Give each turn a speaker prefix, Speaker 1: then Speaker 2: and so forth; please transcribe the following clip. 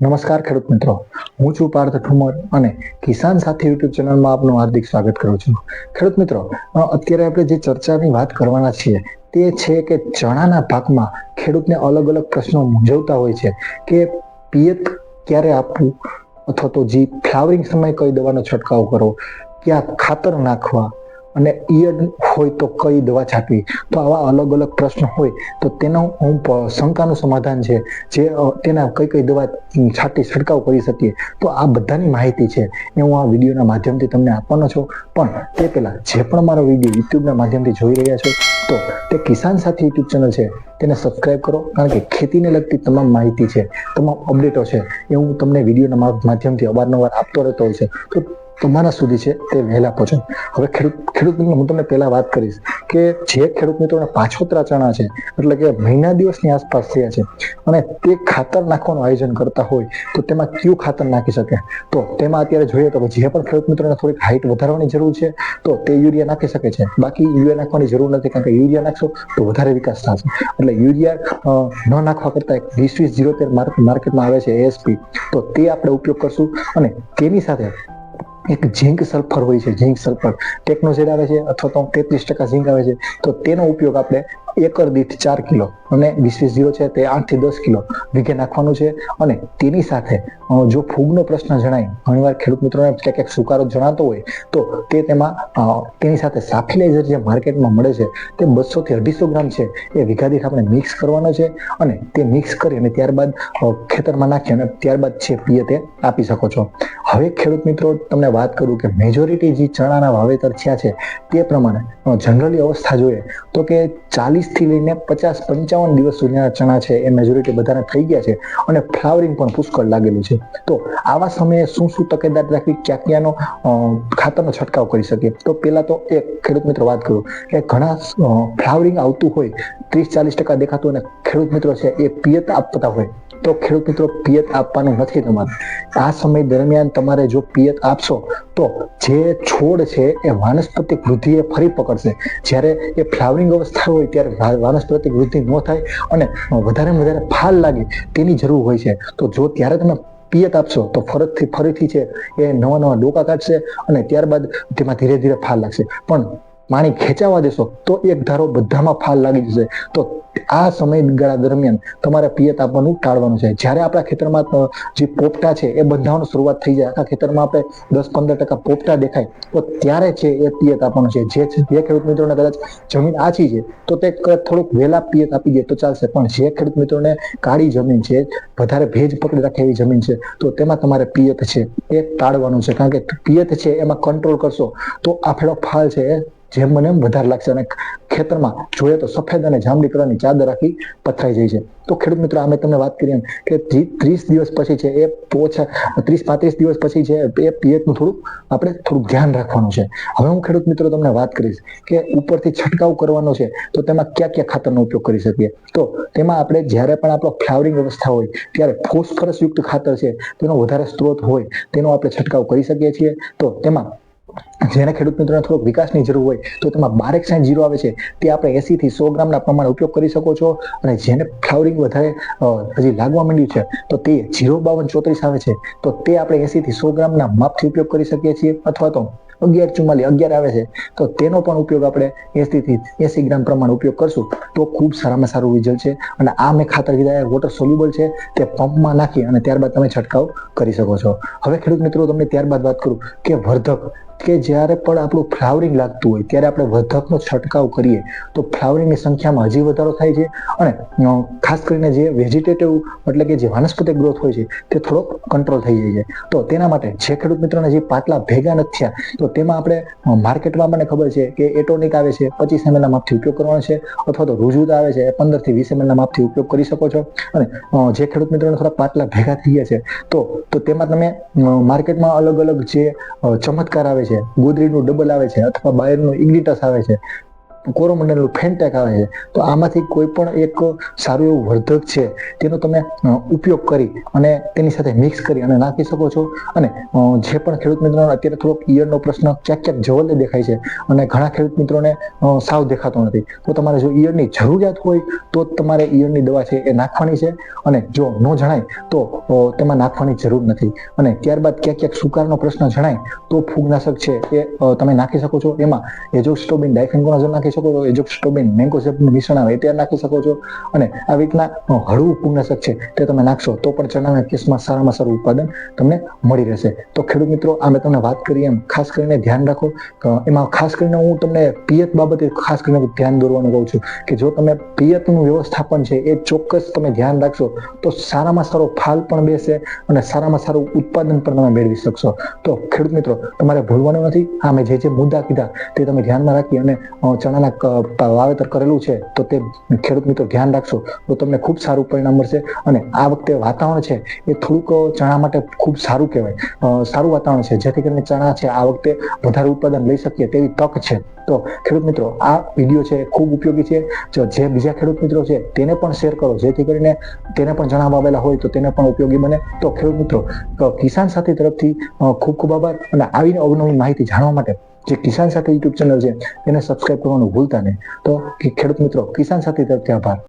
Speaker 1: નમસ્કાર ખેડૂત મિત્રો. હું છું પાર્થ ઠુમર અને કિસાન સાથી યુટ્યુબ ચેનલમાં આપનું હાર્દિક સ્વાગત કરું છું. ખેડૂત મિત્રો અત્યારે આપણે જે ચર્ચાની વાત કરવાના છીએ તે છે કે ચણાના પાકમાં ખેડૂતને અલગ અલગ પ્રશ્નો મૂંઝવતા હોય છે કે પિયત ક્યારે આપવું અથવા તો જે ફ્લાવરિંગ સમયે કઈ દવાનો છંટકાવ કરવો, ક્યાં ખાતર નાખવા અને ઈયળ હોય તો કઈ દવા છાંટવી? તો આવા અલગ અલગ પ્રશ્ન હોય, તો તેનો હું શંકાનું સમાધાન છે. જે તેના કઈ કઈ દવા છાંટી છંટકાવ કરી શકીએ, તો આ બધાની માહિતી છે. એ હું આ વિડીયોના માધ્યમથી તમને આપવાનો છું. પણ તે પહેલાં જે પણ મારો વીડિયો યુટ્યુબના માધ્યમથી જોઈ રહ્યા છો, તો તે કિસાન સાથી યુટ્યુબ ચેનલ છે. તેને સબસ્ક્રાઈબ કરો, કારણ કે ખેતીને લગતી તમામ માહિતી છે, તમામ અપડેટો છે, એ હું તમને વિડીયોના માધ્યમથી અવારનવાર આપતો રહેતો હોય છે. તો તમારા સુધી છે તે વહેલા પહોંચે. હવે ખેડૂત ખેડૂત મિત્રો હું તમને પહેલા વાત કરીશ કે જે ખેડૂત મિત્રોને પાછોતરા ચણા છે, એટલે કે મહિના દિવસની આસપાસ થયા છે, અને તે ખાતર નાખવાનું આયોજન કરતા હોય, તો તેમાં કયું ખાતર નાખી શકે? તો તેમાં અત્યારે જોઈએ તો જે પણ ખેડૂત મિત્રોને થોડીક હાઇટ વધારવાની જરૂર છે, તો તે યુરિયા નાખી શકે છે. બાકી યુરિયા નાખવાની જરૂર નથી, કારણ કે યુરિયા નાખશો તો વધારે વિકાસ થશે. એટલે યુરિયા ન નાખવા કરતા એક વીસ વીસ જીરો તેર માર્કેટમાં આવે છે એએસપી તો તે આપણે ઉપયોગ કરશું અને તેની સાથે એક ઝીંક સલ્ફર હોય છે, ઝીંક સલ્ફર. ટેકનોઝેડ આવે છે અથવા તો તેત્રીસ ટકા ઝીંક આવે છે, તો તેનો ઉપયોગ આપણે એકર દીઠ ચાર કિલો અને વીસ વીસ છે તે આઠથી દસ કિલો વીઘે નાખવાનું છે. અને તેની સાથે જો ફૂગનો પ્રશ્ન જણાય, ઘણીવાર ખેડૂત મિત્રોને ક્યાંક ક્યાંક સુકારો જણાતો હોય, તો તે તેમાં તેની સાથે સાફિલાઇઝર જે માર્કેટમાં મળે છે, તે બસોથી અઢીસો ગ્રામ છે. એ વીઘા દીઠ આપણે મિક્સ કરવાનો છે અને તે મિક્સ કરી અને ત્યારબાદ ખેતરમાં નાખી અને ત્યારબાદ છે પીએ તે આપી શકો છો. હવે ખેડૂત મિત્રો, તમને વાત કરું કે મેજોરિટી જે ચણાના વાવેતર થયા છે, તે પ્રમાણે જનરલી અવસ્થા જોઈએ, તો કે ચાલીસથી લઈને પચાસ પંચાવન દિવસ સુધીના ચણા છે, એ મેજોરિટી બધાને થઈ ગયા છે, અને ફ્લાવરિંગ પણ પુષ્કળ લાગેલું છે. તો આવા સમયે શું શું તકેદારી રાખવી, ક્યાં ક્યાંનો ખાતરનો છંટકાવ કરી શકીએ? તો પહેલાં તો એક ખેડૂત મિત્રો વાત કરું કે ઘણા ફ્લાવરિંગ આવતું હોય, ત્રીસ ચાલીસ ટકા દેખાતું અને ખેડૂત મિત્રો છે એ પિયત આપતા હોય. તો ખેડૂત મિત્રો, પિયત આપવાનું નથી તમારે. આ સમય દરમિયાન તમારે જો પિયત આપશો, તો જે છોડ છે એ વાનસ્પતિક વૃદ્ધિ એ ફરી પકડશે. જ્યારે એ ફ્લાવરિંગ અવસ્થા હોય ત્યારે વાનસ્પતિક વૃદ્ધિ ન થાય અને વધારે વધારે ફાલ લાગે તેની જરૂર હોય છે. તો જો ત્યારે તમે પિયત આપશો, તો ફરજથી ફરીથી છે એ નવા નવા ડોકા કાઢશે અને ત્યારબાદ તેમાં ધીરે ધીરે ફાલ લાગશે. પણ પાણી ખેંચાવા દેશો, તો એક ધારો બધામાં ફાલ લાગી જશે. તો આ સમયગાળા દરમિયાન તમારે પિયત આપવાનું ટાળવાનું છે. જ્યારે આપણા ખેતરમાં જે પોપટા છે, એ બંધાવાની શરૂઆત થઈ જાય, આખા ખેતરમાં આપણે દસ પંદર ટકા પોપટા દેખાય, તો ત્યારે છે એ પિયત આપવાનું છે. જે જે ખેડૂત મિત્રોને કદાચ જમીન આછી છે, તો તે થોડુંક વહેલા પિયત આપી દે તો ચાલશે. પણ જે ખેડૂત મિત્રોને કાળી જમીન છે, વધારે ભેજ પકડી રાખે એવી જમીન છે, તો તેમાં તમારે પિયત છે એ ટાળવાનું છે. કારણ કે પિયત છે એમાં કંટ્રોલ કરશો, તો આપણો ફાલ છે. જેમ મને વધારે લાગશે અને ખેતરમાં જોઈએ તો સફેદ અને જાંબલી કલરની ચાદર આખી પથરાઈ જાય છે. તો ખેડૂત મિત્રો અમે તમને વાત કરી એમ કે જે ત્રીસ દિવસ પછી છે એ ઓછા ત્રીસ પાંત્રીસ દિવસ પછી છે એ પિયતનું થોડુંક આપણે થોડુંક ધ્યાન રાખવાનું છે. હવે હું ખેડૂત મિત્રો તમને વાત કરીશ કે ઉપરથી છંટકાવ કરવાનો છે તો તેમાં કયા કયા ખાતરનો ઉપયોગ કરી શકીએ? તો તેમાં આપણે જ્યારે પણ આપણો ફ્લાવરિંગ અવસ્થા હોય, ત્યારે ફોસ્ફરસ યુક્ત ખાતર છે તેનો વધારે સ્ત્રોત હોય તેનો આપણે છંટકાવ કરી શકીએ છીએ. તો તેમાં જેને ખેડૂત મિત્રોને થોડોક વિકાસની જરૂર હોય, તો તેમાં બારેક સાઈઠ જીરો આવે છે. તે આપણે એસી થી સો ગ્રામના પ્રમાણે ઉપયોગ કરી શકો છો. અને જેને ફ્લાવરિંગ વધારે હજી લાગવા માંડ્યું છે, તો તે જીરો બાવન ચોત્રીસ આવે છે. તો તે આપણે એસી થી સો ગ્રામના માપથી ઉપયોગ કરી શકીએ છીએ, અથવા તો અગિયાર ચુમ્માલી અગિયાર આવે છે. તો તેનો પણ ઉપયોગ આપણે એસી થી એસી ગ્રામ પ્રમાણે ઉપયોગ કરશું, તો ખૂબ સારામાં સારું રિઝલ્ટ છે. અને આ મેં ખાતર કીધા વોટર સોલ્યુબલ છે, તે પંપમાં નાખી અને ત્યારબાદ તમે છંટકાવ કરી શકો છો. હવે ખેડૂત મિત્રો, તમને ત્યારબાદ વાત કરું કે વર્ધક કે જ્યારે પણ આપણું ફ્લાવરિંગ લાગતું હોય, ત્યારે આપણે વધકનો છંટકાવ કરીએ, તો ફ્લાવરિંગની સંખ્યામાં હજી વધારો થાય છે. અને ખાસ કરીને જે વેજીટેટિવ એટલે કે જે વાનસ્પતિક ગ્રોથ હોય છે, તે થોડોક કંટ્રોલ થઈ જાય છે. તો તેના માટે જે ખેડૂત મિત્રોને જે પાટલા ભેગા નથી થયા, તો તેમાં આપણે માર્કેટમાં મને ખબર છે કે એટોનિક આવે છે, પચીસ એમએલના માપથી ઉપયોગ કરવાનો છે, અથવા તો રુજુદ આવે છે પંદરથી વીસ એમએલના માપથી ઉપયોગ કરી શકો છો. અને જે ખેડૂત મિત્રોને થોડા પાટલા ભેગા થઈ ગયા છે, તો તો તેમાં તમે માર્કેટમાં અલગ અલગ જે ચમત્કાર આવે છે ગોદરીનું ડબલ આવે છે અથવા બાયરનું ઇગ્નિટસ આવે છે. કોરોમંડલનું ફેન્ટેક આવે છે, તો આમાંથી કોઈ પણ એક સારું એવું વર્ધક છે, તેનો તમે ઉપયોગ કરી અને તેની સાથે મિક્સ કરી અને નાખી શકો છો. અને જે પણ ખેડૂત મિત્રોને અત્યારે થોડોક ઈયળનો પ્રશ્ન ક્યાંક ક્યાંક જવલ્લે દેખાય છે અને ઘણા ખેડૂત મિત્રોને સાવ દેખાતો નથી. તો તમારે જો ઈયળની જરૂરિયાત હોય, તો તમારે ઈયળની દવા છે એ નાખવાની છે. અને જો ન જણાય, તો તેમાં નાખવાની જરૂર નથી. અને ત્યારબાદ ક્યાંક ક્યાંક સુકારનો પ્રશ્ન જણાય, તો ફૂગનાશક છે એ તમે નાખી શકો છો. એમાં એજોસ્ટોબિન ડાયફેન્કોનાઝોલ નાખી શકો છો એજોક્સ્ટોબિન મેંગોસેપનું મિશ્રણ આવે તે નાખી શકો છો. અને આ રીતના હળવું પૂર્ણશક છે તે તમે નાખશો તો પણ ચણાના કેસમાં સારામાં સારું ઉત્પાદન તમને મળી રહેશે. તો ખેડૂત મિત્રો આ મેં તમને વાત કરી એમ ખાસ કરીને ધ્યાન રાખો એમાં ખાસ કરીને હું તમને પિયત બાબતે ખાસ કરીને ધ્યાન દોરવાનું કહું છું કે જો તમે પિયતનું વ્યવસ્થાપન છે એ ચોક્કસ તમે ધ્યાન રાખશો તો સારામાં સારો ફાલ પણ બેસે અને સારામાં સારું ઉત્પાદન પણ તમે મેળવી શકશો. તો ખેડૂત મિત્રો તમારે ભૂલવાનું નથી. આ મેં જે જે મુદ્દા કીધા તે તમે ધ્યાનમાં રાખી અને અ, ચણાના વાવેતર કરેલું છે, તો તે ખેડૂત મિત્રો ધ્યાન રાખશો, તો તમને ખૂબ સારું પરિણામ મળશે. અને આ વખતે વાતાવરણ છે, એ થોડુંક ચણા માટે ખૂબ સારું કહેવાય. સારું વાતાવરણ છે, જેથી કરીને ચણા છે, આ વખતે વધારે ઉત્પાદન લઈ શકીએ તેવી તક છે. તો ખેડૂત મિત્રો, આ વીડિયો છે ખૂબ ઉપયોગી છે. જે બીજા ખેડૂત મિત્રો છે, તેને પણ શેર કરો, જેથી કરીને તેને પણ જણાવવા આવેલા હોય, તો તેને પણ ઉપયોગી બને. તો ખેડૂત મિત્રો કિસાન સાથી તરફથી ખૂબ ખૂબ આભાર. અને આવીને અવનવી માહિતી જાણવા માટે જે કિસાન સાથે યુટ્યુબ ચેનલ છે, એને સબસ્ક્રાઇબ કરવાનું ભૂલતા નહીં. તો ખેડૂત મિત્રો, કિસાન સાથી તરફથી આભાર.